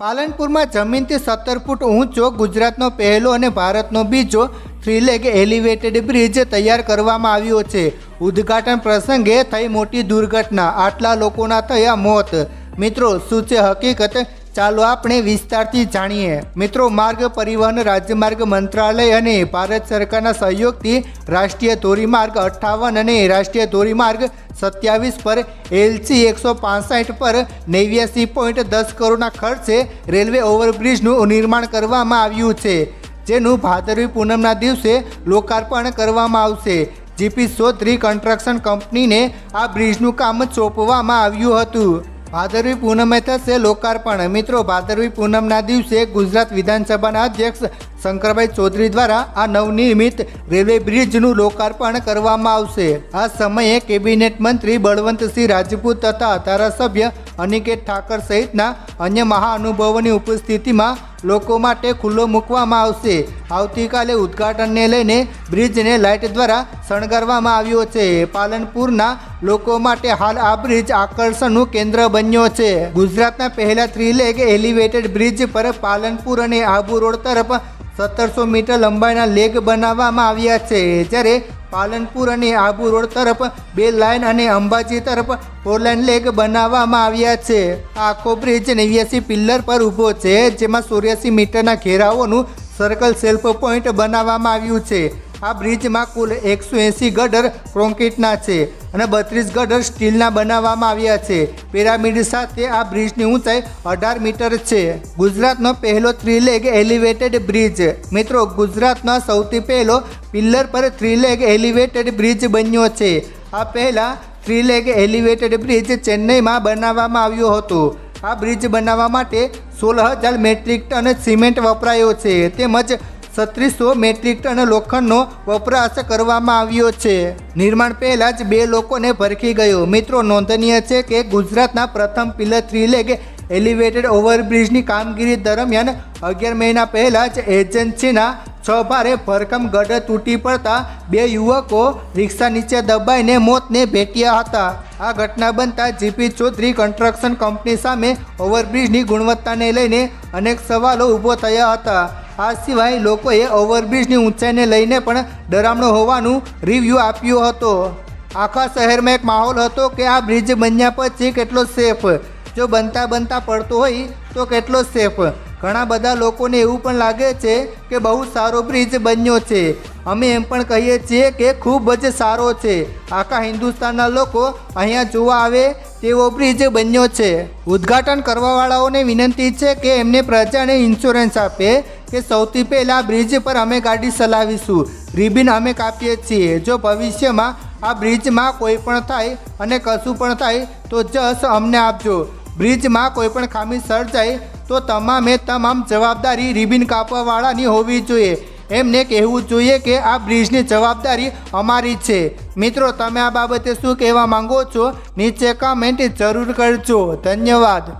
પાલનપુરમાં જમીનથી સત્તર ફૂટ ઊંચો ગુજરાતનો પહેલો અને ભારતનો બીજો થ્રી લેગ એલિવેટેડ બ્રિજ તૈયાર કરવામાં આવ્યો છે. ઉદ્ઘાટન પ્રસંગે થઈ મોટી દુર્ઘટના. આટલા લોકોના થયા મોત. મિત્રો, શું છે હકીકત? ચાલો આપણે વિસ્તારથી જાણીએ. મિત્રો, માર્ગ પરિવહન રાજ્યમાર્ગ મંત્રાલય અને ભારત સરકારના સહયોગથી રાષ્ટ્રીય ધોરીમાર્ગ અઠ્ઠાવન અને રાષ્ટ્રીય ધોરીમાર્ગ સત્યાવીસ પર એલસી એકસો પાસઠ પર નેવ્યાસી પોઈન્ટ દસ કરોડના ખર્ચે રેલવે ઓવરબ્રિજનું નિર્માણ કરવામાં આવ્યું છે, જેનું ભાદરવી પૂનમના દિવસે લોકાર્પણ કરવામાં આવશે. જીપી સોત્રી કન્સ્ટ્રક્શન કંપનીને આ બ્રિજનું કામ સોંપવામાં આવ્યું હતું. ભાદરવી પૂનમે થશે લોકાર્પણ. મિત્રો, ભાદરવી પૂનમના દિવસે ગુજરાત વિધાનસભાના અધ્યક્ષ શંકરભાઈ ચૌધરી દ્વારા આ નવનિર્મિત રેલવે બ્રિજનું લોકાર્પણ કરવામાં આવશે. આ સમયે કેબિનેટ મંત્રી બળવંતસિંહ રાજપૂત તથા ધારાસભ્ય અનિકેત ઠાકર સહિતના અન્ય મહાનુભાવોની ઉપસ્થિતિમાં લોકો માટે ખુલ્લો મૂકવામાં આવશે. આવતીકાલે ઉદ્ઘાટનને લઈને બ્રિજને લાઇટ દ્વારા શણગારવામાં આવ્યો છે. પાલનપુરના લોકો માટે હાલ આ બ્રિજ આકર્ષણનું કેન્દ્ર બન્યો છે. ગુજરાતના પહેલા થ્રી લેગ એલિવેટેડ બ્રિજ પર પાલનપુર અને આબુ રોડ તરફ સત્તરસો મીટર લંબાઈના લેગ બનાવવામાં આવ્યા છે, જ્યારે પાલનપુર અને આબુ રોડ તરફ બે લાઇન અને અંબાજી તરફ ફોર લાઇન લેગ બનાવવામાં આવ્યા છે. આખો બ્રિજ નેવ્યાસી પિલ્લર પર ઊભો છે, જેમાં ચોર્યાસી મીટરના ઘેરાઓનું સર્કલ સેલ્ફ પોઈન્ટ બનાવવામાં આવ્યું છે. આ બ્રિજમાં કુલ એકસો એંસી ગડર કોન્ક્રીટના છે અને બત્રીસ ગડર સ્ટીલના બનાવવામાં આવ્યા છે. પિરામિડ સાથે આ બ્રિજની ઊંચાઈ અઢાર મીટર છે. ગુજરાતનો પહેલો થ્રી લેગ એલિવેટેડ બ્રિજ. મિત્રો, ગુજરાતનો સૌથી પહેલો પિલ્લર પર થ્રી લેગ એલિવેટેડ બ્રિજ બન્યો છે. આ પહેલાં થ્રી લેગ એલિવેટેડ બ્રિજ ચેન્નઈમાં બનાવવામાં આવ્યો હતો. આ બ્રિજ બનાવવા માટે સોળ હજાર મેટ્રિક ટન સિમેન્ટ વપરાયો છે. તેમજ છત્રીસો મેટ્રિક ટન લોખંડનો વપરાશ કરવામાં આવ્યો છે. નિર્માણ પહેલાં જ બે લોકોને ભરખી ગયો. મિત્રો, નોંધનીય છે કે ગુજરાતના પ્રથમ પિલર થ્રી લેગ એલિવેટેડ ઓવરબ્રિજની કામગીરી દરમિયાન અગિયાર મહિના પહેલાં જ એજન્સીના છ ભારે ભરખમ ગઢ તૂટી પડતા બે યુવકો રિક્ષા નીચે દબાઈને મોતને ભેટ્યા હતા. આ ઘટના બનતા જીપી ચૌધરી કન્સ્ટ્રક્શન કંપની સામે ઓવરબ્રિજની ગુણવત્તાને લઈને અનેક સવાલો ઊભો થયા હતા. આ સિવાય લોકોએ ઓવરબ્રિજની ઊંચાઈને લઈને પણ ડરામણો હોવાનું રિવ્યૂ આપ્યો હતો. આખા શહેરમાં એક માહોલ હતો કે આ બ્રિજ બન્યા પછી કેટલો સેફ. જો બનતા બનતા પડતો હોય તો કેટલો સેફ. ઘણા બધા લોકોને એવું પણ લાગે છે કે બહુ સારો બ્રિજ બન્યો છે. અમે એમ પણ કહીએ છીએ કે ખૂબ જ સારો છે. આખા હિન્દુસ્તાનના લોકો અહીંયા જોવા આવે તેવો બ્રિજ બન્યો છે. ઉદ્ઘાટન કરવાવાળાઓને વિનંતી છે કે એમને પ્રજાને ઇન્સ્યોરન્સ આપે. કે સૌથી પહેલાં બ્રિજ પર અમે ગાડી ચલાવીશું. રિબિન અમે કાપીએ છીએ. જો ભવિષ્યમાં આ બ્રિજમાં કોઈ પણ થાય અને કશું પણ થાય, તો જસ અમને આપજો. બ્રિજમાં કોઈ પણ ખામી સર્જાય, તો તમામે તમામ જવાબદારી રિબિન કાપવાવાળાની હોવી જોઈએ. એમને કહેવું જોઈએ કે આ બ્રિજની જવાબદારી અમારી છે. મિત્રો, તમે આ બાબતે શું કહેવા માંગો છો? નીચે કમેન્ટ જરૂર કરજો. ધન્યવાદ.